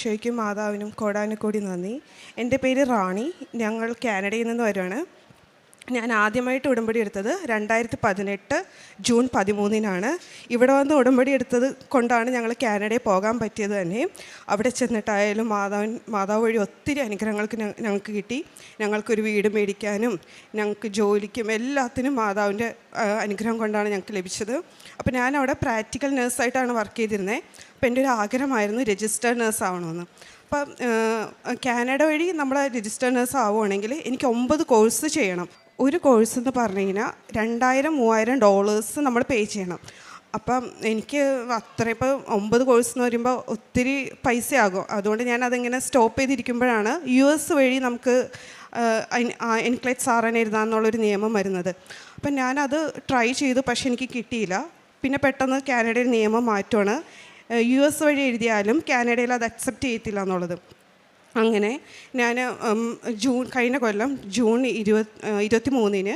ഷോയ്ക്കും മാതാവിനും കോടാനുകോടി നന്ദി. എന്റെ പേര് റാണി. ഞങ്ങൾ കാനഡയിൽ നിന്ന് വരുവാണ്. ഞാൻ ആദ്യമായിട്ട് ഉടമ്പടി എടുത്തത് രണ്ടായിരത്തി പതിനെട്ട് ജൂൺ പതിമൂന്നിനാണ്. ഇവിടെ വന്ന് ഉടമ്പടി എടുത്തത് കൊണ്ടാണ് ഞങ്ങൾ കാനഡയിൽ പോകാൻ പറ്റിയത് തന്നെ. അവിടെ ചെന്നിട്ടായാലും മാതാവൻ മാതാവ് വഴി ഒത്തിരി അനുഗ്രഹങ്ങൾക്ക് ഞങ്ങൾക്ക് കിട്ടി. ഞങ്ങൾക്കൊരു വീട് മേടിക്കാനും ഞങ്ങൾക്ക് ജോലിക്കും എല്ലാത്തിനും മാതാവിന്റെ അനുഗ്രഹം കൊണ്ടാണ് ഞങ്ങൾക്ക് ലഭിച്ചത്. അപ്പോൾ ഞാൻ അവിടെ പ്രാക്ടിക്കൽ നേഴ്സായിട്ടാണ് വർക്ക് ചെയ്തിരുന്നത്. അപ്പോൾ എന്റെ ഒരു ആഗ്രഹമായിരുന്നു രജിസ്റ്റേർഡ് നേഴ്സ് ആവണമെന്ന് അപ്പം കാനഡ വഴി നമ്മൾ രജിസ്റ്റേർഡ് നേഴ്സ് ആവുകയാണെങ്കിൽ എനിക്ക് ഒമ്പത് കോഴ്സ് ചെയ്യണം. ഒരു കോഴ്സ് എന്ന് പറഞ്ഞു കഴിഞ്ഞാൽ രണ്ടായിരം മൂവായിരം ഡോളേഴ്സ് നമ്മൾ പേ ചെയ്യണം. അപ്പം എനിക്ക് അത്ര ഇപ്പോൾ ഒമ്പത് കോഴ്സ് എന്ന് പറയുമ്പോൾ ഒത്തിരി പൈസയാകും. അതുകൊണ്ട് ഞാൻ അതിങ്ങനെ സ്റ്റോപ്പ് ചെയ്തിരിക്കുമ്പോഴാണ് യു എസ് വഴി നമുക്ക് എൻക്ലേറ്റ് സാറനെ എഴുതാമെന്നുള്ളൊരു നിയമം വരുന്നത്. അപ്പം ഞാനത് ട്രൈ ചെയ്തു പക്ഷെ എനിക്ക് കിട്ടിയില്ല. പിന്നെ പെട്ടെന്ന് കാനഡയിൽ നിയമം മാറ്റുവാണ്. യു എസ് വഴി എഴുതിയാലും കാനഡയിൽ അത് അക്സെപ്റ്റ് ചെയ്യത്തില്ല എന്നുള്ളത്. അങ്ങനെ ഞാൻ ജൂൺ കഴിഞ്ഞ കൊല്ലം ജൂൺ ഇരുപത് ഇരുപത്തി മൂന്നിന്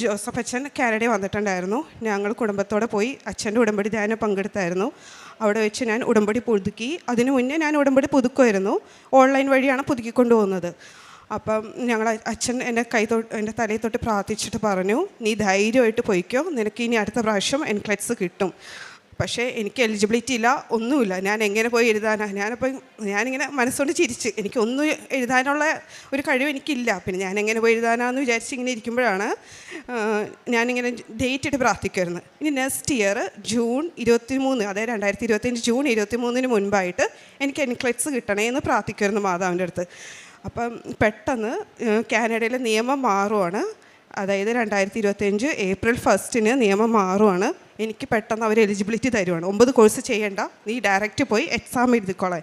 ജോസഫ് അച്ഛൻ കാനഡയിൽ വന്നിട്ടുണ്ടായിരുന്നു. ഞങ്ങൾ കുടുംബത്തോടെ പോയി അച്ഛന്റെ ഉടമ്പടി ധ്യാനം പങ്കെടുത്തായിരുന്നു. അവിടെ വെച്ച് ഞാൻ ഉടമ്പടി പുതുക്കി. അതിനു മുന്നേ ഞാൻ ഉടമ്പടി പുതുക്കുമായിരുന്നു. ഓൺലൈൻ വഴിയാണ് പുതുക്കിക്കൊണ്ടു പോകുന്നത് അപ്പം ഞങ്ങൾ അച്ഛൻ എന്റെ കൈ തൊട്ട് എന്റെ തലയിൽ തൊട്ട് പ്രാർത്ഥിച്ചിട്ട് പറഞ്ഞു നീ ധൈര്യമായിട്ട് പോയിക്കോ. നിനക്ക് ഇനി അടുത്ത പ്രാവശ്യം എൻക്ലറ്റ്സ് കിട്ടും. പക്ഷേ എനിക്ക് എലിജിബിലിറ്റി ഇല്ല ഒന്നുമില്ല. ഞാൻ എങ്ങനെ പോയി എഴുതാനാണ് ഞാനിപ്പോൾ ഞാനിങ്ങനെ മനസ്സുകൊണ്ട് ചിരിച്ച്. എനിക്കൊന്നും എഴുതാനുള്ള ഒരു കഴിവ് എനിക്കില്ല. പിന്നെ ഞാൻ എങ്ങനെ പോയി എഴുതാനാന്ന് വിചാരിച്ച് ഇങ്ങനെ ഇരിക്കുമ്പോഴാണ് ഞാനിങ്ങനെ ഡേറ്റ് ഇട്ട് പ്രാർത്ഥിക്കുമായിരുന്നു ഇനി നെക്സ്റ്റ് ഇയർ ജൂൺ ഇരുപത്തി മൂന്ന് അതായത് രണ്ടായിരത്തി ഇരുപത്തഞ്ച് ജൂൺ ഇരുപത്തി മൂന്നിന് മുൻപായിട്ട് എനിക്ക് എൻക്ലെറ്റ്സ് കിട്ടണേ എന്ന് പ്രാർത്ഥിക്കുമായിരുന്നു മാതാവിന്റെ അടുത്ത്. അപ്പം പെട്ടെന്ന് കാനഡയിലെ നിയമം മാറുവാണ്. അതായത് രണ്ടായിരത്തി ഇരുപത്തിയഞ്ച് ഏപ്രിൽ ഫസ്റ്റിന് നിയമം മാറുവാണ്. എനിക്ക് പെട്ടെന്ന് അവർ എലിജിബിലിറ്റി തരുവാണ്. ഒമ്പത് കോഴ്സ് ചെയ്യേണ്ട. നീ ഡയറക്റ്റ് പോയി എക്സാം എഴുതിക്കോളാൻ.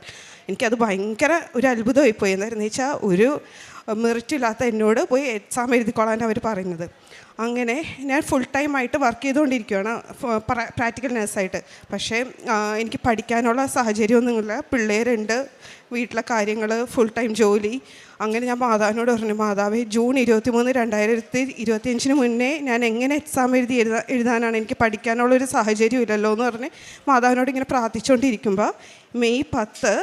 എനിക്കത് ഭയങ്കര ഒരു അത്ഭുതമായി പോയി. എന്തായിരുന്നു വെച്ചാൽ ഒരു മെറിറ്റില്ലാത്ത എന്നോട് പോയി എക്സാം എഴുതിക്കോളാൻ അവർ പറയുന്നത്. അങ്ങനെ ഞാൻ ഫുൾ ടൈം ആയിട്ട് വർക്ക് ചെയ്തുകൊണ്ടിരിക്കുകയാണ് പ്രാക്ടിക്കൽ നേഴ്സായിട്ട് പക്ഷേ എനിക്ക് പഠിക്കാനുള്ള സാഹചര്യമൊന്നുമില്ല. പിള്ളേരുണ്ട്. വീട്ടിലെ കാര്യങ്ങൾ ഫുൾ ടൈം ജോലി. അങ്ങനെ ഞാൻ മാതാവിനോട് പറഞ്ഞു മാതാവേ ജൂൺ ഇരുപത്തി മൂന്ന് രണ്ടായിരത്തി ഇരുപത്തിയഞ്ചിന് മുന്നേ ഞാൻ എങ്ങനെ എക്സാം എഴുതി എഴുതാ എഴുതാനാണ്? എനിക്ക് പഠിക്കാനുള്ളൊരു സാഹചര്യം ഇല്ലല്ലോ എന്ന് പറഞ്ഞ് മാതാവിനോട് ഇങ്ങനെ പ്രാർത്ഥിച്ചുകൊണ്ടിരിക്കുമ്പോൾ മെയ് പത്ത്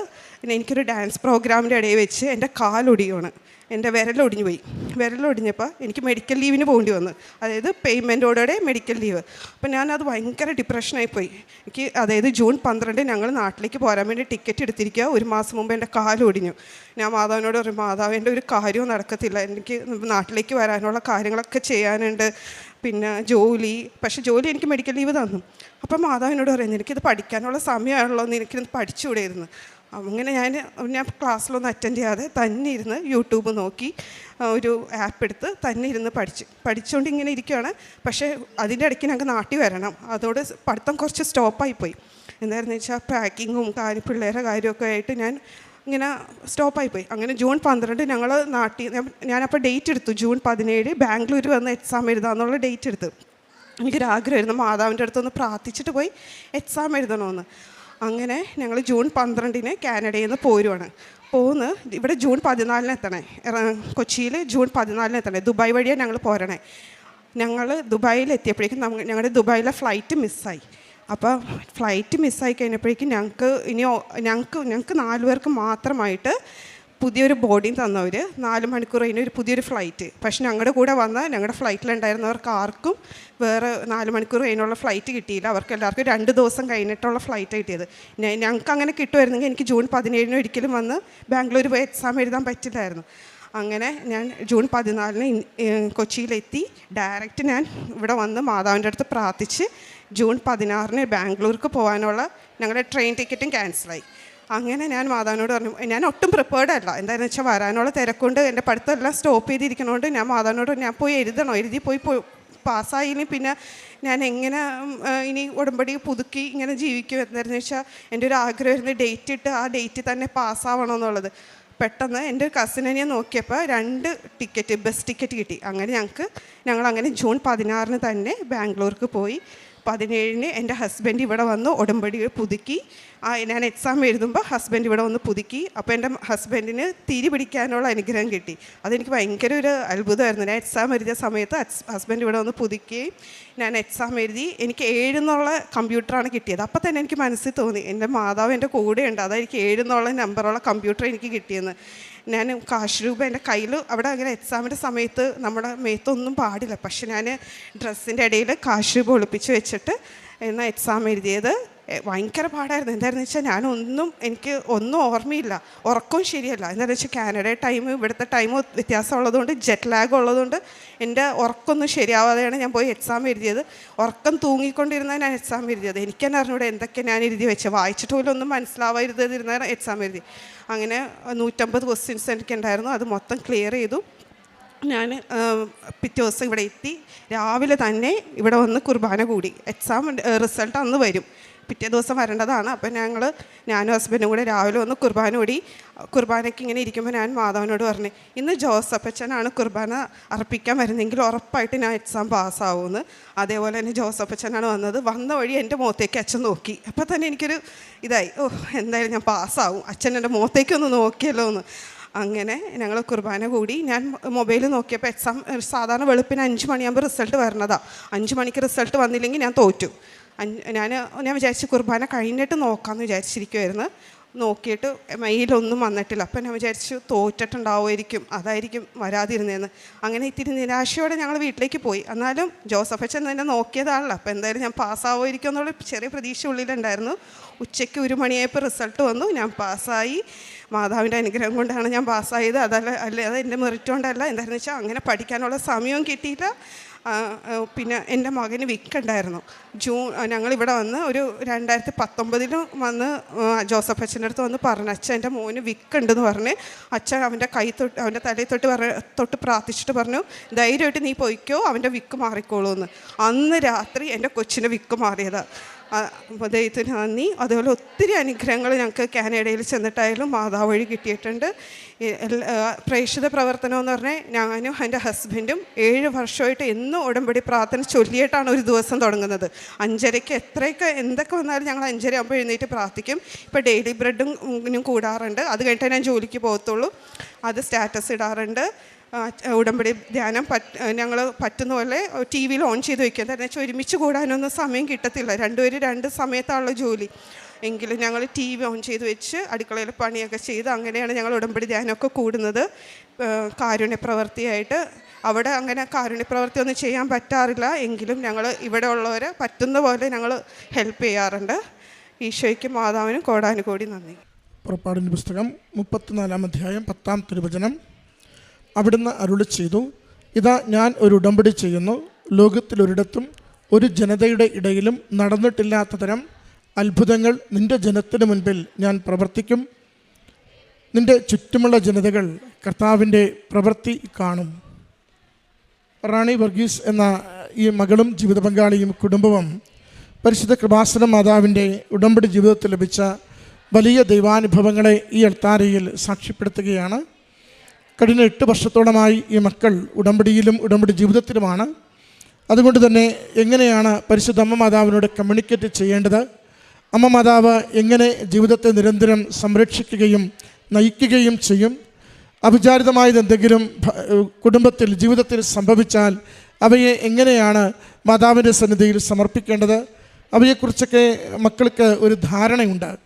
എനിക്കൊരു ഡാൻസ് പ്രോഗ്രാമിന്റെ ഇടയിൽ വെച്ച് എന്റെ കാലൊടിയാണ് എന്റെ വിരലൊടിഞ്ഞു പോയി. വിരലൊടിഞ്ഞപ്പോൾ എനിക്ക് മെഡിക്കൽ ലീവിന് പോകേണ്ടി വന്നു. അതായത് പേയ്മെന്റോടെ മെഡിക്കൽ ലീവ് അപ്പോൾ ഞാനത് ഭയങ്കര ഡിപ്രഷനായി പോയി. എനിക്ക് അതായത് ജൂൺ പന്ത്രണ്ട് ഞങ്ങൾ നാട്ടിലേക്ക് പോരാൻ വേണ്ടി ടിക്കറ്റ് എടുത്തിരിക്കുക. ഒരു മാസം മുമ്പ് എന്റെ കാലൊടിഞ്ഞു ഞാൻ മാതാവിനോട് പറയും മാതാവ് എന്റെ ഒരു കാര്യവും നടക്കത്തില്ല. എനിക്ക് നാട്ടിലേക്ക് വരാനുള്ള കാര്യങ്ങളൊക്കെ ചെയ്യാനുണ്ട്. പിന്നെ ജോലി. പക്ഷേ ജോലി എനിക്ക് മെഡിക്കൽ ലീവ് തന്നു. അപ്പം മാതാവിനോട് പറയുന്നത് എനിക്കിത് പഠിക്കാനുള്ള സമയമാണല്ലോ. എന്ന് എനിക്കിത് പഠിച്ചുകൂടെയിരുന്നു. അങ്ങനെ ഞാൻ ഞാൻ ക്ലാസ്സിലൊന്നും അറ്റൻഡ് ചെയ്യാതെ തന്നെ ഇരുന്ന് യൂട്യൂബ് നോക്കി ഒരു ആപ്പ് എടുത്ത് തന്നെ ഇരുന്ന് പഠിച്ച് പഠിച്ചുകൊണ്ട് ഇങ്ങനെ ഇരിക്കുകയാണ് പക്ഷേ അതിന്റെ ഇടയ്ക്ക് ഞങ്ങൾക്ക് നാട്ടിൽ വരണം. അതോടെ പഠിത്തം കുറച്ച് സ്റ്റോപ്പായി പോയി. എന്തായിരുന്നു വെച്ചാൽ പാക്കിങ്ങും കാര്യം പിള്ളേരെ കാര്യമൊക്കെ ആയിട്ട് ഞാൻ ഇങ്ങനെ സ്റ്റോപ്പായി പോയി. അങ്ങനെ ജൂൺ പന്ത്രണ്ട് ഞങ്ങൾ നാട്ടിൽ ഞാനപ്പോൾ ഡേറ്റ് എടുത്തു. ജൂൺ പതിനേഴ് ബാംഗ്ലൂർ വന്ന് എക്സാം എഴുതാമെന്നുള്ള ഡേറ്റ് എടുത്തു. എനിക്കൊരാഗ്രഹമായിരുന്നു. മാതാവിന്റെ അടുത്തൊന്ന് പ്രാർത്ഥിച്ചിട്ട് പോയി എക്സാം എഴുതണമെന്ന് അങ്ങനെ ഞങ്ങൾ ജൂൺ പന്ത്രണ്ടിന് കാനഡയിൽ നിന്ന് പോരുവാണ്. പോന്ന് ഇവിടെ ജൂൺ പതിനാലിന് എത്തണേ. കൊച്ചിയിൽ ജൂൺ പതിനാലിന് എത്തണേ. ദുബായ് വഴിയാണ് ഞങ്ങൾ പോരണേ. ഞങ്ങൾ ദുബായിൽ എത്തിയപ്പോഴേക്കും നമുക്ക് ഞങ്ങളുടെ ദുബായിലെ ഫ്ലൈറ്റ് മിസ്സായി അപ്പോൾ ഫ്ലൈറ്റ് മിസ്സായി കഴിഞ്ഞപ്പോഴേക്കും ഞങ്ങൾക്ക് ഇനി ഞങ്ങൾക്ക് ഞങ്ങൾക്ക് നാലുപേർക്ക് മാത്രമായിട്ട് പുതിയൊരു ബോർഡിങ് തന്നവർ നാല് മണിക്കൂർ കഴിഞ്ഞ് ഒരു പുതിയൊരു ഫ്ലൈറ്റ് പക്ഷെ ഞങ്ങളുടെ കൂടെ വന്ന ഞങ്ങളുടെ ഫ്ലൈറ്റിലുണ്ടായിരുന്നവർക്ക് ആർക്കും വേറെ നാല് മണിക്കൂർ കഴിഞ്ഞുള്ള ഫ്ലൈറ്റ് കിട്ടിയില്ല. അവർക്ക് എല്ലാവർക്കും രണ്ട് ദിവസം കഴിഞ്ഞിട്ടുള്ള ഫ്ലൈറ്റ് കിട്ടിയത്. ഞങ്ങൾക്ക് അങ്ങനെ കിട്ടുമായിരുന്നെങ്കിൽ എനിക്ക് ജൂൺ പതിനേഴിന് ഒരിക്കലും വന്ന് ബാംഗ്ലൂർ പോയി എക്സാം എഴുതാൻ പറ്റില്ലായിരുന്നു. അങ്ങനെ ഞാൻ ജൂൺ പതിനാലിന് കൊച്ചിയിലെത്തി. ഡയറക്റ്റ് ഞാൻ ഇവിടെ വന്ന് മാതാവിന്റെ അടുത്ത് പ്രാർത്ഥിച്ച് ജൂൺ പതിനാറിന് ബാംഗ്ലൂർക്ക് പോകാനുള്ള ഞങ്ങളുടെ ട്രെയിൻ ടിക്കറ്റും ക്യാൻസലായി അങ്ങനെ ഞാൻ മാതാവിനോട് പറഞ്ഞു ഞാൻ ഒട്ടും പ്രിപ്പേർഡ് അല്ല. എന്താണെന്ന് വെച്ചാൽ വരാനുള്ള തിരക്കൊണ്ട്. എന്റെ പഠിത്തമെല്ലാം സ്റ്റോപ്പ് ചെയ്തിരിക്കണോണ്ട് ഞാൻ മാതാവിനോട് ഞാൻ പോയി എഴുതണോ. എഴുതി പോയി പോയി പാസ്സായില്ലെങ്കിൽ പിന്നെ ഞാൻ എങ്ങനെ ഇനി ഉടമ്പടി പുതുക്കി ഇങ്ങനെ ജീവിക്കും? എന്തായിരുന്നു വെച്ചാൽ എന്റെ ഒരു ആഗ്രഹമായിരുന്നു ഡേറ്റ് ഇട്ട് ആ ഡേറ്റ് തന്നെ പാസ്സാവണം എന്നുള്ളത് പെട്ടെന്ന് എന്റെ കസിനെ ഞാൻ നോക്കിയപ്പോൾ രണ്ട് ടിക്കറ്റ് ബസ് ടിക്കറ്റ് കിട്ടി. അങ്ങനെ ഞങ്ങൾക്ക് ഞങ്ങൾ അങ്ങനെ ജൂൺ പതിനാറിന് തന്നെ ബാംഗ്ലൂർക്ക് പോയി. പതിനേഴിന് എന്റെ ഹസ്ബൻഡ് ഇവിടെ വന്ന് ഉടമ്പടി പുതുക്കി. ആ ഞാൻ എക്സാം എഴുതുമ്പോൾ ഹസ്ബൻഡ് ഇവിടെ വന്ന് പുതുക്കി. അപ്പോൾ എന്റെ ഹസ്ബൻഡിന് തിരി പിടിക്കാനുള്ള അനുഗ്രഹം കിട്ടി. അതെനിക്ക് ഭയങ്കര ഒരു അത്ഭുതമായിരുന്നു. ഞാൻ എക്സാം എഴുതിയ സമയത്ത് ഹസ്ബൻഡ് ഇവിടെ വന്ന് പുതുക്കുകയും ഞാൻ എക്സാം എഴുതി. എനിക്ക് ഏഴെന്നുള്ള കമ്പ്യൂട്ടറാണ് കിട്ടിയത്. അപ്പോൾ തന്നെ എനിക്ക് മനസ്സിൽ തോന്നി എന്റെ മാതാവ് എന്റെ കൂടെയുണ്ട്. എനിക്ക് ഏഴെന്നുള്ള നമ്പറുള്ള കമ്പ്യൂട്ടർ എനിക്ക് കിട്ടിയെന്ന്. ഞാൻ കാശ് രൂപ എന്റെ കയ്യിൽ അവിടെ അങ്ങനെ എക്സാമിന്റെ സമയത്ത് നമ്മുടെ മേത്തൊന്നും പാടില്ല. പക്ഷെ ഞാൻ ഡ്രസ്സിന്റെ ഇടയിൽ കാശ് രൂപ ഒളിപ്പിച്ച് വെച്ചിട്ട് എന്നാൽ എക്സാം എഴുതിയത്? ഭയങ്കര പാടായിരുന്നു. എന്താണെന്ന് വെച്ചാൽ ഞാനൊന്നും എനിക്ക് ഒന്നും ഓർമ്മയില്ല. ഉറക്കവും ശരിയല്ല. എന്താണെന്ന് വെച്ചാൽ കാനഡ ടൈം ഇവിടുത്തെ ടൈം വ്യത്യാസം ഉള്ളതുകൊണ്ട് ജെറ്റ് ലാഗ് ഉള്ളതുകൊണ്ട് എന്റെ ഉറക്കമൊന്നും ശരിയാവാതെയാണ് ഞാൻ പോയി എക്സാം എഴുതിയത്. ഉറക്കം തൂങ്ങിക്കൊണ്ടിരുന്ന ഞാൻ എക്സാം എഴുതിയത്. എനിക്ക് തന്നെ അറിഞ്ഞൂടെ എന്തൊക്കെ ഞാൻ എഴുതി വെച്ചത് വായിച്ചിട്ട് പോലും ഒന്നും മനസ്സിലാവാതിരുന്ന എക്സാം എഴുതി. അങ്ങനെ നൂറ്റമ്പത് ക്വസ്റ്റ്യൻസ് എനിക്കുണ്ടായിരുന്നു. അത് മൊത്തം ക്ലിയർ ചെയ്തു. ഞാൻ പിറ്റേ ദിവസം ഇവിടെ എത്തി. രാവിലെ തന്നെ ഇവിടെ വന്ന് കുർബാന കൂടി. എക്സാം റിസൾട്ട് അന്ന് വരും. പിറ്റേ ദിവസം വരേണ്ടതാണ്. അപ്പം ഞങ്ങൾ ഞാനും ഹസ്ബൻഡും കൂടെ രാവിലെ വന്ന് കുർബാന ഓടി കുർബാനയ്ക്ക് ഇങ്ങനെ ഇരിക്കുമ്പോൾ ഞാൻ മാധവനോട് പറഞ്ഞു ഇന്ന് ജോസഫ് അച്ഛനാണ് കുർബാന അർപ്പിക്കാൻ വരുന്നെങ്കിൽ ഉറപ്പായിട്ട് ഞാൻ എക്സാം പാസ്സാവുമെന്ന് അതേപോലെ തന്നെ ജോസഫ് അച്ഛനാണ് വന്നത്. വന്ന വഴി എന്റെ മുഖത്തേക്ക് അച്ഛൻ നോക്കി. അപ്പോൾ തന്നെ എനിക്കൊരു ഇതായി. ഓ എന്തായാലും ഞാൻ പാസ്സാവും. അച്ഛൻ എന്റെ മുഖത്തേക്കൊന്ന് നോക്കിയല്ലോ എന്ന് അങ്ങനെ ഞങ്ങൾ കുർബാന കൂടി. ഞാൻ മൊബൈൽ നോക്കിയപ്പോൾ എക്സാം സാധാരണ വെളുപ്പിന് അഞ്ച് മണിയാകുമ്പോൾ റിസൾട്ട് വരണതാണ് അഞ്ച് മണിക്ക് റിസൾട്ട് വന്നില്ലെങ്കിൽ ഞാൻ തോറ്റു. ഞാൻ ഞാൻ വിചാരിച്ച് കുർബാന കഴിഞ്ഞിട്ട് നോക്കാമെന്ന് വിചാരിച്ചിരിക്കുമായിരുന്നു നോക്കിയിട്ട് മെയിലൊന്നും വന്നിട്ടില്ല. അപ്പം ഞാൻ വിചാരിച്ചു തോറ്റിട്ടുണ്ടാവുമായിരിക്കും അതായിരിക്കും വരാതിരുന്നതെന്ന് അങ്ങനെ ഇത്തിരി നിരാശയോടെ ഞങ്ങൾ വീട്ടിലേക്ക് പോയി. എന്നാലും ജോസഫ് അച്ഛൻ തന്നെ നോക്കിയതാണല്ലോ. അപ്പോൾ എന്തായാലും ഞാൻ പാസ്സാവുമായിരിക്കും എന്നുള്ള ചെറിയ പ്രതീക്ഷ ഉള്ളിലുണ്ടായിരുന്നു. ഉച്ചയ്ക്ക് ഒരു മണിയായപ്പോൾ റിസൾട്ട് വന്നു. ഞാൻ പാസ്സായി. മാതാവിന്റെ അനുഗ്രഹം കൊണ്ടാണ് ഞാൻ പാസ്സായത്. അതല്ല അല്ല അത് എന്റെ മെറിറ്റ് കൊണ്ടല്ല. എന്താണെന്ന് വെച്ചാൽ അങ്ങനെ പഠിക്കാനുള്ള സമയവും കിട്ടിയില്ല. പിന്നെ എന്റെ മകന് വിക്കുണ്ടായിരുന്നു. ജൂൺ ഞങ്ങളിവിടെ വന്ന് ഒരു രണ്ടായിരത്തി പത്തൊമ്പതിൽ വന്ന് ജോസഫ് അച്ഛന്റെ അടുത്ത് വന്ന് പറഞ്ഞു അച്ഛൻ എന്റെ മോന് വിക്കുണ്ടെന്ന് പറഞ്ഞ് അച്ഛൻ അവന്റെ കൈ തൊട്ട് അവന്റെ തലയിൽ തൊട്ട് പറ തൊട്ട് പ്രാർത്ഥിച്ചിട്ട് പറഞ്ഞു ധൈര്യമായിട്ട് നീ പൊയ്ക്കോ അവന്റെ വിക്ക് മാറിക്കോളൂ എന്ന് അന്ന് രാത്രി എന്റെ കൊച്ചിന്റെ വിക്ക് മാറിയതാണ് ദൈവത്തിന് നന്ദി. അതുപോലെ ഒത്തിരി അനുഗ്രഹങ്ങൾ ഞങ്ങൾക്ക് കാനഡയിൽ ചെന്നിട്ടായാലും മാതാവ് വഴി കിട്ടിയിട്ടുണ്ട് പ്രേക്ഷിത പ്രവർത്തനം എന്ന് പറഞ്ഞാൽ ഞാനും എന്റെ ഹസ്ബൻഡും ഏഴ് വർഷമായിട്ട് എന്നും ഉടമ്പടി പ്രാർത്ഥന ചൊല്ലിയിട്ടാണ് ഒരു ദിവസം തുടങ്ങുന്നത്. അഞ്ചരയ്ക്ക് എത്രയൊക്കെ എന്തൊക്കെ വന്നാലും ഞങ്ങൾ അഞ്ചര ആകുമ്പോൾ എഴുന്നേറ്റ് പ്രാർത്ഥിക്കും. ഇപ്പോൾ ഡെയിലി ബ്രെഡും കൂടാറുണ്ട്. അത് കഴിഞ്ഞിട്ടേ ഞാൻ ജോലിക്ക് പോകത്തുള്ളൂ. അത് സ്റ്റാറ്റസ് ഇടാറുണ്ട്. ഉടമ്പടി ധ്യാനം പറ്റ് ഞങ്ങൾ പറ്റുന്ന പോലെ ടി വിയിൽ ഓൺ ചെയ്ത് വെക്കുക എന്താണെന്ന് വെച്ചാൽ ഒരുമിച്ച് കൂടാനൊന്നും സമയം കിട്ടത്തില്ല. രണ്ടുപേരും രണ്ട് സമയത്താണുള്ള ജോലി. എങ്കിലും ഞങ്ങൾ ടി വി ഓൺ ചെയ്ത് വെച്ച് അടുക്കളയിൽ പണിയൊക്കെ ചെയ്ത് അങ്ങനെയാണ് ഞങ്ങൾ ഉടമ്പടി ധ്യാനമൊക്കെ കൂടുന്നത്. ആ, കാരുണ്യ പ്രവൃത്തിയായിട്ട് അവിടെ അങ്ങനെ കാരുണ്യ പ്രവൃത്തി ഒന്നും ചെയ്യാൻ പറ്റാറില്ല. എങ്കിലും ഞങ്ങൾ ഇവിടെ ഉള്ളവരെ പറ്റുന്ന പോലെ ഞങ്ങൾ ഹെൽപ്പ് ചെയ്യാറുണ്ട്. ഈശോയ്ക്ക് മാതാവിനും കോടാനുകോടി നന്ദി. പുറപ്പാടിന്റെ പുസ്തകം മുപ്പത്തിനാലാം അധ്യായം പത്താം തിരുവചനം. അവിടുന്ന് അരുളി ചെയ്തു ഇതാ ഞാൻ ഒരു ഉടമ്പടി ചെയ്യുന്നു. ലോകത്തിലൊരിടത്തും ഒരു ജനതയുടെ ഇടയിലും നടന്നിട്ടില്ലാത്ത തരം അത്ഭുതങ്ങൾ നിന്റെ ജനത്തിന് മുൻപിൽ ഞാൻ പ്രവർത്തിക്കും. നിന്റെ ചുറ്റുമുള്ള ജനതകൾ കർത്താവിന്റെ പ്രവൃത്തി കാണും. റാണി വർഗീസ് എന്ന ഈ മകളും ജീവിത പങ്കാളിയും കുടുംബവും പരിശുദ്ധ കൃപാസന മാതാവിന്റെ ഉടമ്പടി ജീവിതത്തിൽ ലഭിച്ച വലിയ ദൈവാനുഭവങ്ങളെ ഈ അൾത്താരയിൽ സാക്ഷ്യപ്പെടുത്തുകയാണ്. കഴിഞ്ഞ എട്ട് വർഷത്തോളമായി ഈ മക്കൾ ഉടമ്പടിയിലും ഉടമ്പടി ജീവിതത്തിലുമാണ്. അതുകൊണ്ട് തന്നെ എങ്ങനെയാണ് പരിശുദ്ധ അമ്മ മാതാവിനോട് കമ്മ്യൂണിക്കേറ്റ് ചെയ്യേണ്ടത്? അമ്മ മാതാവ് എങ്ങനെ ജീവിതത്തെ നിരന്തരം സംരക്ഷിക്കുകയും നയിക്കുകയും ചെയ്യും? അവിചാരിതമായത് എന്തെങ്കിലും കുടുംബത്തിൽ ജീവിതത്തിൽ സംഭവിച്ചാൽ അവയെ എങ്ങനെയാണ് മാതാവിന്റെ സന്നിധിയിൽ സമർപ്പിക്കേണ്ടത്? അവയെക്കുറിച്ചൊക്കെ മക്കൾക്ക് ഒരു ധാരണയുണ്ട്.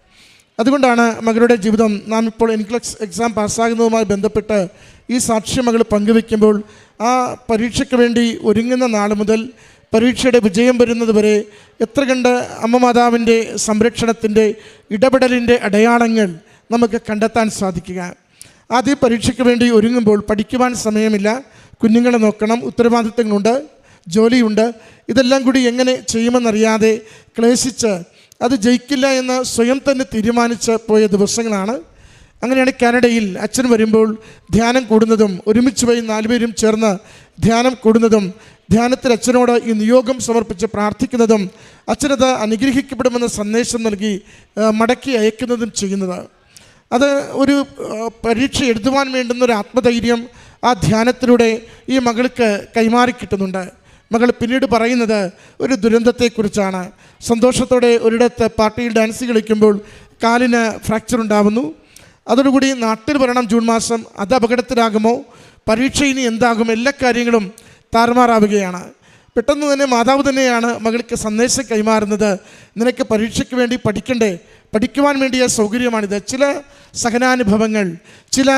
അതുകൊണ്ടാണ് മകളുടെ ജീവിതം നാം ഇപ്പോൾ എൻക്ലക്സ് എക്സാം പാസ്സാകുന്നതുമായി ബന്ധപ്പെട്ട് ഈ സാക്ഷ്യം മകൾ പങ്കുവെക്കുമ്പോൾ ആ പരീക്ഷയ്ക്ക് വേണ്ടി ഒരുങ്ങുന്ന നാൾ മുതൽ പരീക്ഷയുടെ വിജയം വരുന്നത് വരെ എത്ര കണ്ട് അമ്മ മാതാവിന്റെ സംരക്ഷണത്തിന്റെ ഇടപെടലിന്റെ അടയാളങ്ങൾ നമുക്ക് കണ്ടെത്താൻ സാധിക്കുക. ആദ്യ പരീക്ഷയ്ക്ക് വേണ്ടി ഒരുങ്ങുമ്പോൾ പഠിക്കുവാൻ സമയമില്ല. കുഞ്ഞുങ്ങളെ നോക്കണം. ഉത്തരവാദിത്തങ്ങളുണ്ട്. ജോലിയുണ്ട്. ഇതെല്ലാം കൂടി എങ്ങനെ ചെയ്യുമെന്നറിയാതെ ക്ലേശിച്ച് അത് ജയിക്കില്ല എന്ന് സ്വയം തന്നെ തീരുമാനിച്ച് പോയ ദിവസങ്ങളാണ്. അങ്ങനെയാണ് കാനഡയിൽ അച്ഛൻ വരുമ്പോൾ ധ്യാനം കൂടുന്നതും ഒരുമിച്ച് പോയി നാലുപേരും ചേർന്ന് ധ്യാനം കൂടുന്നതും ധ്യാനത്തിൽ അച്ഛനോട് ഈ നിയോഗം സമർപ്പിച്ച് പ്രാർത്ഥിക്കുന്നതും അച്ഛനത് അനുഗ്രഹിക്കപ്പെടുമെന്ന സന്ദേശം നൽകി മടക്കി അയക്കുന്നതും ചെയ്യുന്നത്. അത് ഒരു പരീക്ഷ എഴുതുവാൻ വേണ്ടുന്ന ഒരു ആത്മധൈര്യം ആ ധ്യാനത്തിലൂടെ ഈ മകൾക്ക് കൈമാറി കിട്ടുന്നുണ്ട്. മകൾ പിന്നീട് പറയുന്നത് ഒരു ദുരന്തത്തെക്കുറിച്ചാണ്. സന്തോഷത്തോടെ ഒരിടത്ത് പാർട്ടിയിൽ ഡാൻസ് കളിക്കുമ്പോൾ കാലിന് ഫ്രാക്ചർ ഉണ്ടാവുന്നു. അതോടുകൂടി നാട്ടിൽ വരണം ജൂൺ മാസം അത് അപകടത്തിലാകുമോ? പരീക്ഷ ഇനി എന്താകും? എല്ലാ കാര്യങ്ങളും താറുമാറാവുകയാണ്. പെട്ടെന്ന് തന്നെ മാതാവ് തന്നെയാണ് മകൾക്ക് സന്ദേശം കൈമാറുന്നത്. നിനക്ക് പരീക്ഷയ്ക്ക് വേണ്ടി പഠിക്കണ്ടേ? പഠിക്കുവാൻ വേണ്ടിയ സൗകര്യമാണിത്. ചില സഹനാനുഭവങ്ങൾ ചില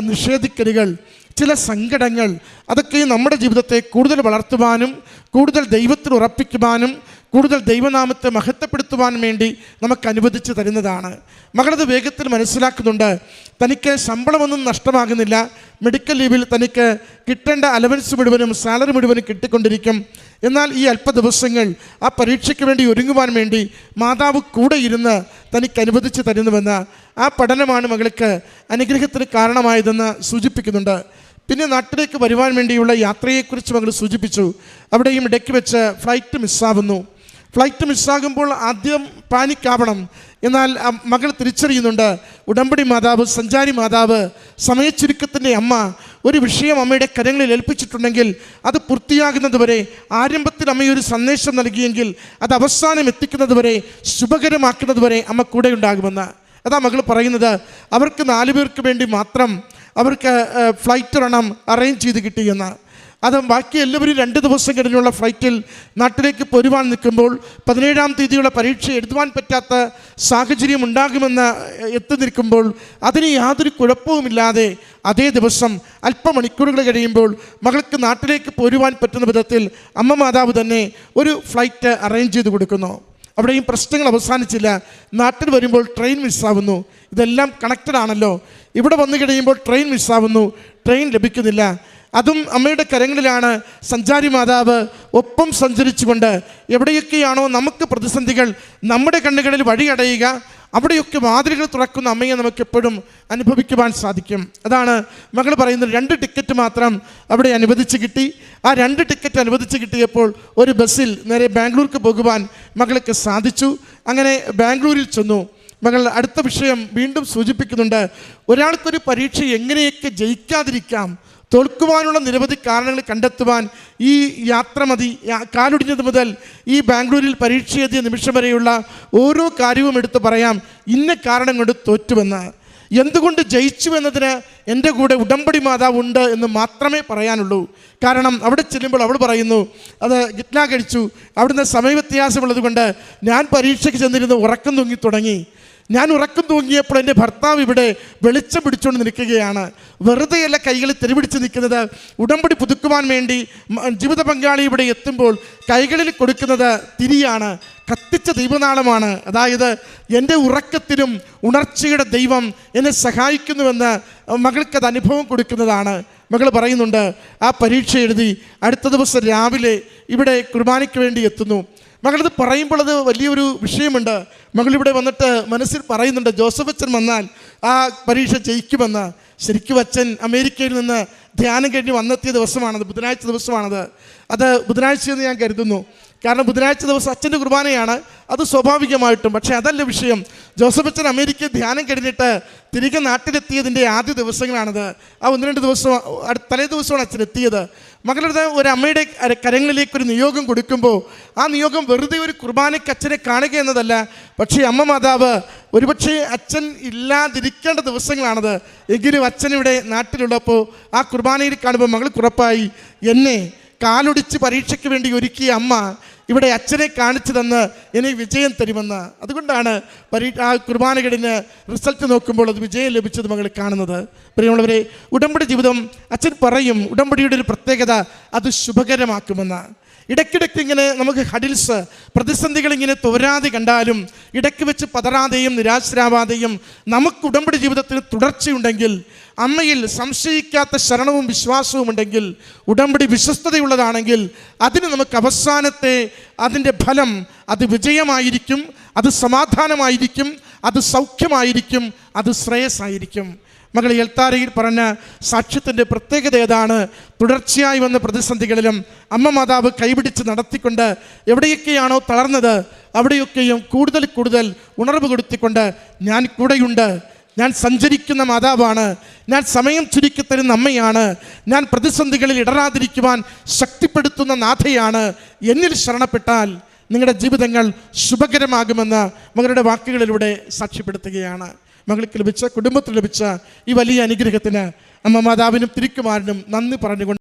നിഷേധിക്കലുകൾ ചില സങ്കടങ്ങൾ അതൊക്കെ നമ്മുടെ ജീവിതത്തെ കൂടുതൽ വളർത്തുവാനും കൂടുതൽ ദൈവത്തിൽ ഉറപ്പിക്കുവാനും കൂടുതൽ ദൈവനാമത്തെ മഹത്വപ്പെടുത്തുവാനും വേണ്ടി നമുക്ക് അനുവദിച്ച് തരുന്നതാണ്. മകളത് വേഗത്തിൽ മനസ്സിലാക്കുന്നുണ്ട്. തനിക്ക് ശമ്പളമൊന്നും നഷ്ടമാകുന്നില്ല. മെഡിക്കൽ ലീവിൽ തനിക്ക് കിട്ടേണ്ട അലവൻസ് മുഴുവനും സാലറി മുഴുവനും കിട്ടിക്കൊണ്ടിരിക്കും. എന്നാൽ ഈ അല്പ ദിവസങ്ങൾ ആ പരീക്ഷയ്ക്ക് വേണ്ടി ഒരുങ്ങുവാൻ വേണ്ടി മാതാവ് കൂടെ ഇരുന്ന് തനിക്ക് അനുവദിച്ച് തരുന്നുവെന്ന് ആ പഠനമാണ് മകൾക്ക് അനുഗ്രഹത്തിന് കാരണമായതെന്ന് സൂചിപ്പിക്കുന്നുണ്ട്. പിന്നെ നാട്ടിലേക്ക് വരുവാൻ വേണ്ടിയുള്ള യാത്രയെക്കുറിച്ച് മകൾ സൂചിപ്പിച്ചു. അവിടെയും ഇടയ്ക്ക് വെച്ച് ഫ്ലൈറ്റ് മിസ്സാവുന്നു ഫ്ലൈറ്റ് മിസ്സാകുമ്പോൾ ആദ്യം പാനിക്കാവണം എന്നാൽ മകൾ തിരിച്ചറിയുന്നുണ്ട്. ഉടമ്പടി മാതാവ് സഞ്ചാരി മാതാവ് സമയച്ചുരുക്കത്തിന്റെ അമ്മ ഒരു വിഷയം അമ്മയുടെ കരങ്ങളിൽ ഏൽപ്പിച്ചിട്ടുണ്ടെങ്കിൽ അത് പൂർത്തിയാകുന്നതുവരെ ആരംഭത്തിൽ അമ്മയൊരു സന്ദേശം നൽകിയെങ്കിൽ അത് അവസാനം എത്തിക്കുന്നതുവരെ ശുഭകരമാക്കുന്നതുവരെ അമ്മ കൂടെ ഉണ്ടാകുമെന്ന് അതാ മകൾ പറയുന്നത്. അവർക്ക് നാലുപേർക്ക് വേണ്ടി മാത്രം അവർക്ക് ഫ്ലൈറ്റ് ഒരെണ്ണം അറേഞ്ച് ചെയ്ത് കിട്ടിയെന്ന് അത് ബാക്കി എല്ലാവരും രണ്ട് ദിവസം കഴിഞ്ഞുള്ള ഫ്ലൈറ്റിൽ നാട്ടിലേക്ക് പൊരുവാൻ നിൽക്കുമ്പോൾ പതിനേഴാം തീയതിയുള്ള പരീക്ഷ എഴുതുവാൻ പറ്റാത്ത സാഹചര്യം ഉണ്ടാകുമെന്ന് എത്തി നിൽക്കുമ്പോൾ അതിന് യാതൊരു കുഴപ്പവുമില്ലാതെ അതേ ദിവസം അല്പമണിക്കൂറുകൾ കഴിയുമ്പോൾ മകൾക്ക് നാട്ടിലേക്ക് പോരുവാൻ പറ്റുന്ന വിധത്തിൽ അമ്മ മാതാവ് തന്നെ ഒരു ഫ്ലൈറ്റ് അറേഞ്ച് ചെയ്ത് കൊടുക്കുന്നു. അവിടെയും പ്രശ്നങ്ങൾ അവസാനിച്ചില്ല. നാട്ടിൽ വരുമ്പോൾ ട്രെയിൻ മിസ്സാവുന്നു ഇതെല്ലാം കണക്റ്റഡ് ആണല്ലോ. ഇവിടെ വന്നു കഴിയുമ്പോൾ ട്രെയിൻ മിസ്സാവുന്നു ട്രെയിൻ ലഭിക്കുന്നില്ല. അതും അമ്മയുടെ കരങ്ങളിലാണ്. സഞ്ചാരി മാതാവ് ഒപ്പം സഞ്ചരിച്ചുകൊണ്ട് എവിടെയൊക്കെയാണോ നമുക്ക് പ്രതിസന്ധികൾ നമ്മുടെ കണ്ണുകളിൽ വഴിയടയുക അവിടെയൊക്കെ വാതിലുകൾ തുറക്കുന്ന അമ്മയെ നമുക്ക് എപ്പോഴും അനുഭവിക്കുവാൻ സാധിക്കും. അതാണ് മകൾ പറയുന്നത് രണ്ട് ടിക്കറ്റ് മാത്രം അവിടെ അനുവദിച്ച് കിട്ടി. ആ രണ്ട് ടിക്കറ്റ് അനുവദിച്ച് കിട്ടിയപ്പോൾ ഒരു ബസ്സിൽ നേരെ ബാംഗ്ലൂർക്ക് പോകുവാൻ മകൾക്ക് സാധിച്ചു. അങ്ങനെ ബാംഗ്ലൂരിൽ ചെന്നു. മകൾ അടുത്ത വിഷയം വീണ്ടും സൂചിപ്പിക്കുന്നുണ്ട്. ഒരാൾക്കൊരു പരീക്ഷ എങ്ങനെയൊക്കെ ജയിക്കാതിരിക്കാം തോൽക്കുവാനുള്ള നിരവധി കാരണങ്ങൾ കണ്ടെത്തുവാൻ ഈ യാത്ര മതി. കാലൊടിഞ്ഞത് മുതൽ ഈ ബാംഗ്ലൂരിൽ പരീക്ഷ എഴുതിയ നിമിഷം വരെയുള്ള ഓരോ കാര്യവും എടുത്ത് പറയാം. ഇന്ന കാരണം കൊണ്ട് തോറ്റുവെന്ന്. എന്തുകൊണ്ട് ജയിച്ചു എന്നതിന് എന്റെ കൂടെ ഉടമ്പടി മാതാവ് ഉണ്ട് എന്ന് മാത്രമേ പറയാനുള്ളൂ. കാരണം അവിടെ ചെല്ലുമ്പോൾ അവൾ പറയുന്നു അത് ഗിറ്റ്ല കഴിച്ചു. അവിടുന്ന് സമയവ്യത്യാസമുള്ളത് കൊണ്ട് ഞാൻ പരീക്ഷയ്ക്ക് ചെന്നിരുന്ന് ഉറക്കം തൂങ്ങി തുടങ്ങി. ഞാൻ ഉറക്കം തൂങ്ങിയപ്പോൾ എന്റെ ഭർത്താവ് ഇവിടെ വെളിച്ചം പിടിച്ചുകൊണ്ട് നിൽക്കുകയാണ്. വെറുതെയല്ല കൈകൾ തെരുപിടിച്ച് നിൽക്കുന്നത്. ഉടമ്പടി പുതുക്കുവാൻ വേണ്ടി ജീവിത പങ്കാളി ഇവിടെ എത്തുമ്പോൾ കൈകളിൽ കൊടുക്കുന്നത് തിരിയാണ്. കത്തിച്ച ദൈവനാളമാണ്. അതായത് എന്റെ ഉറക്കത്തിനും ഉണർച്ചയുടെ ദൈവം എന്നെ സഹായിക്കുന്നുവെന്ന് മകൾക്കത് അനുഭവം കൊടുക്കുന്നതാണ്. മകൾ പറയുന്നുണ്ട് ആ പരീക്ഷ എഴുതി അടുത്ത ദിവസം രാവിലെ ഇവിടെ കുർബാനയ്ക്ക് വേണ്ടി എത്തുന്നു. മകളത് പറയുമ്പോൾ അത് വലിയൊരു വിഷയമുണ്ട്. മകളിവിടെ വന്നിട്ട് മനസ്സിൽ പറയുന്നുണ്ട് ജോസഫ് അച്ഛൻ വന്നാൽ ആ പരീക്ഷ ജയിക്കുമെന്ന്. ശരിക്കും അച്ഛൻ അമേരിക്കയിൽ നിന്ന് ധ്യാനം കഴിഞ്ഞ് വന്നെത്തിയ ദിവസമാണത് ബുധനാഴ്ച ദിവസമാണത്. അത് ബുധനാഴ്ച എന്ന് ഞാൻ കരുതുന്നു. കാരണം ബുധനാഴ്ച ദിവസം അച്ഛന്റെ കുർബാനയാണ്. അത് സ്വാഭാവികമായിട്ടും. പക്ഷേ അതല്ല വിഷയം. ജോസഫ് അച്ഛൻ അമേരിക്കയിൽ ധ്യാനം കഴിഞ്ഞിട്ട് തിരികെ നാട്ടിലെത്തിയതിന്റെ ആദ്യ ദിവസങ്ങളാണത്. ആ ഒന്ന് രണ്ട് ദിവസം തലേ ദിവസമാണ് അച്ഛൻ എത്തിയത്. മകളുടെ ഒരു അമ്മയുടെ കരങ്ങളിലേക്ക് ഒരു നിയോഗം കൊടുക്കുമ്പോൾ ആ നിയോഗം വെറുതെ ഒരു കുർബാനയ്ക്ക് അച്ഛനെ കാണുക എന്നതല്ല. പക്ഷേ അമ്മ മാതാവ് ഒരുപക്ഷെ അച്ഛൻ ഇല്ലാതിരിക്കേണ്ട ദിവസങ്ങളാണത്. എങ്കിലും അച്ഛൻ ഇവിടെ നാട്ടിലുള്ളപ്പോൾ ആ കുർബാനയിൽ കാണുമ്പോൾ മകൾ കുറപ്പായി എന്നെ കാലൊടിച്ച് പരീക്ഷയ്ക്ക് വേണ്ടി ഒരുക്കിയ അമ്മ ഇവിടെ അച്ഛനെ കാണിച്ചു തന്ന് എനിക്ക് വിജയം തരുമെന്ന്. അതുകൊണ്ടാണ് പരീ ആ കുർബാനകളിന് റിസൾട്ട് നോക്കുമ്പോൾ അത് വിജയം ലഭിച്ചത് മകൾ കാണുന്നത്. പ്രിയമുള്ളവരെ ഉടമ്പടി ജീവിതം അച്ഛൻ പറയും ഉടമ്പടിയുടെ ഒരു പ്രത്യേകത അത് ശുഭകരമാക്കുമെന്ന്. ഇടയ്ക്കിടയ്ക്ക് ഇങ്ങനെ നമുക്ക് ഹഡിൽസ് പ്രതിസന്ധികൾ ഇങ്ങനെ തോരാതെ കണ്ടാലും ഇടയ്ക്ക് വെച്ച് പതറാതെയും നിരാശരാവാതെയും നമുക്ക് ഉടമ്പടി ജീവിതത്തിന് തുടർച്ചയുണ്ടെങ്കിൽ അമ്മയിൽ സംശയിക്കാത്ത ശരണവും വിശ്വാസവും ഉണ്ടെങ്കിൽ ഉടമ്പടി വിശ്വസ്തതയുള്ളതാണെങ്കിൽ അതിന് നമുക്ക് അവസാനത്തെ അതിന്റെ ഫലം അത് വിജയമായിരിക്കും അത് സമാധാനമായിരിക്കും അത് സൗഖ്യമായിരിക്കും അത് ശ്രേയസ്സായിരിക്കും. മകൾ എൽത്താരയിൽ പറഞ്ഞ സാക്ഷ്യത്തിന്റെ പ്രത്യേകത ഏതാണ്? തുടർച്ചയായി വന്ന പ്രതിസന്ധികളിലും അമ്മ മാതാവ് കൈപിടിച്ച് നടത്തിക്കൊണ്ട് എവിടെയൊക്കെയാണോ തളർന്നത് അവിടെയൊക്കെയും കൂടുതൽ കൂടുതൽ ഉണർവ് കൊടുത്തിക്കൊണ്ട് ഞാൻ കൂടെയുണ്ട്. ഞാൻ സഞ്ചരിക്കുന്ന മാതാവാണ്. ഞാൻ സമയം ചുരുക്കിത്തരുന്ന അമ്മയാണ്. ഞാൻ പ്രതിസന്ധികളിൽ ഇടറാതിരിക്കുവാൻ ശക്തിപ്പെടുത്തുന്ന നാഥയാണ്. എന്നിൽ ശരണപ്പെട്ടാൽ നിങ്ങളുടെ ജീവിതങ്ങൾ ശുഭകരമാകുമെന്ന് മകളുടെ വാക്കുകളിലൂടെ സാക്ഷ്യപ്പെടുത്തുകയാണ്. മകൾക്ക് ലഭിച്ച കുടുംബത്തിന് ലഭിച്ച ഈ വലിയ അനുഗ്രഹത്തിന് അമ്മ മാതാവിനും തിരിക്കുമാരനും നന്ദി പറഞ്ഞുകൊണ്ട്